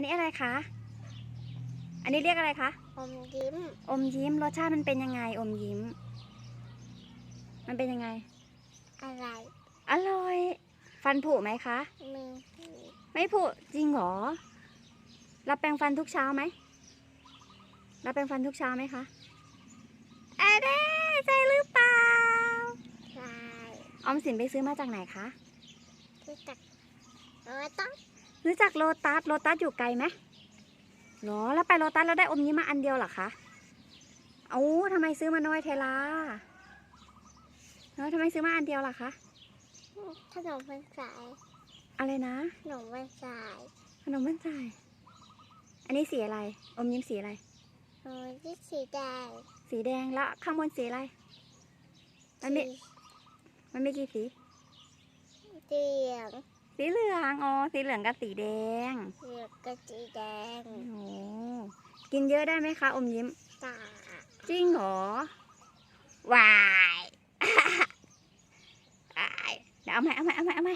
นนี้อะไรคะ อันนี้เรียกอะไรคะ อมยิ้ม อมยิ้มรสชาติมันเป็นยังไง อมยิ้ม มันเป็นยังไง อะไร อร่อย ฟันผุไหมคะ มือไม่ผุจริงเหรอเราแปรงฟันทุกเช้าไหมเราแปรงฟันทุกเช้าไหมคะเอะเด้ใช่หรือเปล่าใช่ออมสินไปซื้อมาจากไหนคะ ที่ตักโอ้ต้อง ซื้อจากโลตัสโลตัสอยู่ไกลไหมหรอแล้วไปโลตัสแล้วได้อมยิ้มมาอันเดียวเหรอคะเอ้าทำไมซื้อมาน้อยเทล่าแล้วทำไมซื้อมาอันเดียวล่ะคะขนมเป็นสายอะไรนะขนมเป็นสายขนมบ้านจ่าย อันนี้สีอะไร อมยิ้มสีอะไรโอ้ยที่สีแดง สีแดงแล้วข้างบนสีอะไร มันมีมันมีกี่สีสีเหลือง สีเหลืองอ๋อสีเหลืองกับสีแดงเหลืองกับสีแดงโอ้โหกินเยอะได้ไหมคะ อมยิ้มตาจริงเหรอวายวายเดี๋ยวเอาใหม่เอาใหม่เอาใหม่เอาใหม่